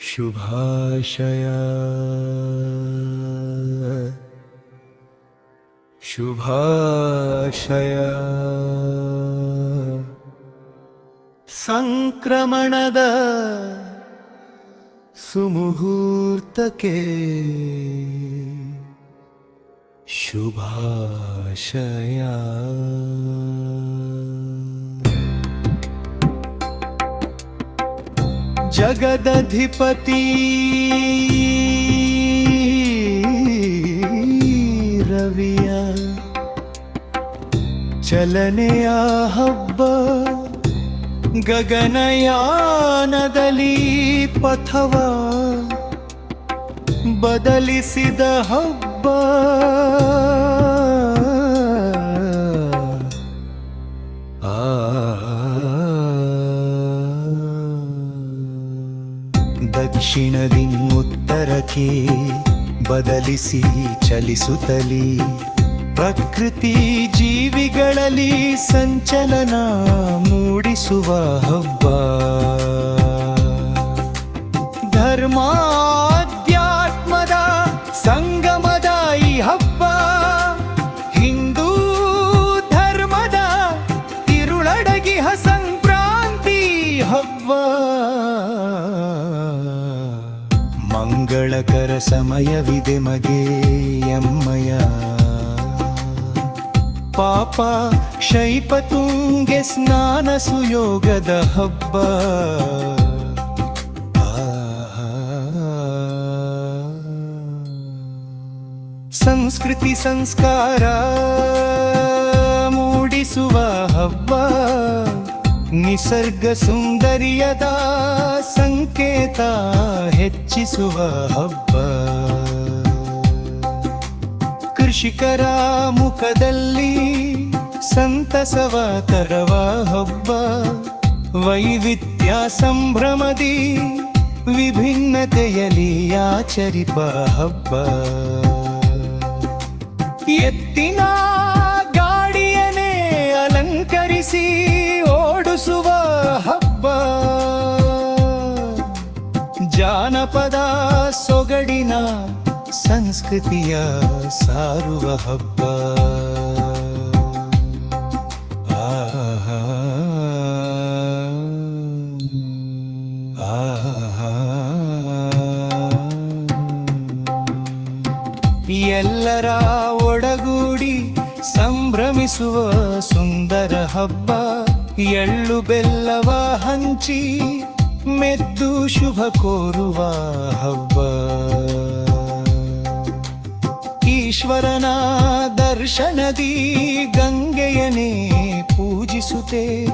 शुभाशय। शुभाशय। सङ्क्रमणद सुमुहूर्तके। शुभाशया। ಜಗದಧಿಪತಿ. ರವಿಯ ಚಲನೆಯ ಹಬ್ಬ ಗಗನಯಾನದಲ್ಲಿ ಪಥವ ಬದಲಿಸಿದ ಹಬ್ಬ. ದಕ್ಷಿಣದಿ ಉತ್ತರಕ್ಕೆ ಬದಲಿಸಿ ಚಲಿಸುತ್ತಲಿ. ಪ್ರಕೃತಿ ಜೀವಿಗಳಲ್ಲಿ ಸಂಚಲನ ಮೂಡಿಸುವ ಹಬ್ಬ. ಧರ್ಮಾಧ್ಯಾತ್ಮದ ಸಂಗಮದ ಈ ಹಬ್ಬ. ಹಿಂದೂ ಧರ್ಮದ ತಿರುಳಡಗಿಹ ಸಂಕ್ರಾಂತಿ ಹಬ್ಬ. ಮಂಗಳಕರ ಸಮಯವಿದೆ ಮಗೆ ಎಮ್ಮಯ ಪಾಪ ಶೈಪತುಂಗೆ ಸ್ನಾನ ಸುಯೋಗದ ಹಬ್ಬ. ಸಂಸ್ಕೃತಿ ಸಂಸ್ಕಾರ ಮೂಡಿಸುವ ಹಬ್ಬ. ನಿಸರ್ಗ ಸುಂದರಿಯದ ಸಂಕೇತ ಹೆಚ್ಚಿಸುವ ಹಬ್ಬ. ಕೃಷಿಕರ ಮುಖದಲ್ಲಿ ಸಂತಸವ ತರವ ಹಬ್ಬ. ವೈವಿಧ್ಯ ಸಂಭ್ರಮದಿ ವಿಭಿನ್ನತೆಯಲ್ಲಿ ಆಚರಿಪ ಹಬ್ಬ. ಎತ್ತಿನ ಗಾಡಿಯನೇ ಅಲಂಕರಿಸಿ ಓಡಿಸುವ ಹಬ್ಬ. ಜಾನಪದ ಸೊಗಡಿನ ಸಂಸ್ಕೃತಿಯ ಸಾರುವ ಹಬ್ಬ. ಎಲ್ಲರ ಒಡಗೂಡಿ ಸಂಭ್ರಮಿಸುವ ಸುಂದರ ಹಬ್ಬ ಎಳ್ಳು ಬೆಲ್ಲವ ಹಂಚಿ ಮೆದ್ದು ಶುಭ ಕೋರುವ ಹಬ್ಬ. ಈಶ್ವರನ ದರ್ಶನದಿ ಗಂಗೆಯನೇ ಪೂಜಿಸುತ್ತೆ.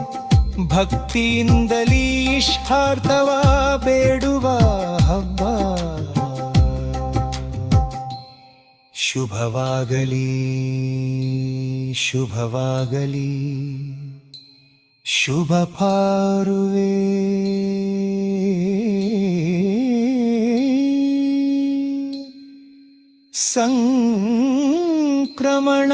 ಭಕ್ತಿಯಿಂದಲೀ ಇಷ್ಟಾರ್ಥವ ಬೇಡುವ ಹಬ್ಬ. ಶುಭವಾಗಲಿ ಶುಭವಾಗಲಿ. ಶುಭ ಪಾರುವೆ. ಸಂಕ್ರಮಣ.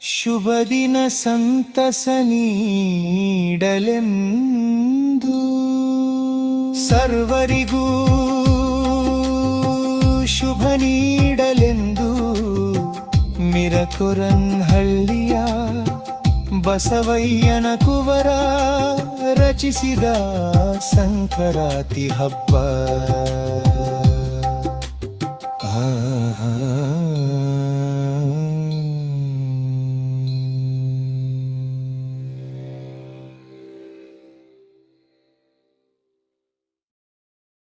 ಶುಭ ದಿನ ಸಂತಸ ನೀಡಲೆಂದು. ಸರ್ವರಿಗೂ ಶುಭ ನೀಡಲೆಂದು ಮಿರಕುರನ್ಹಳ್ಳಿಯ ಬಸವಯ್ಯನ ಕುವರ ರಚಿಸಿದ ಸಂಕ್ರಾಂತಿ ಹಬ್ಬ.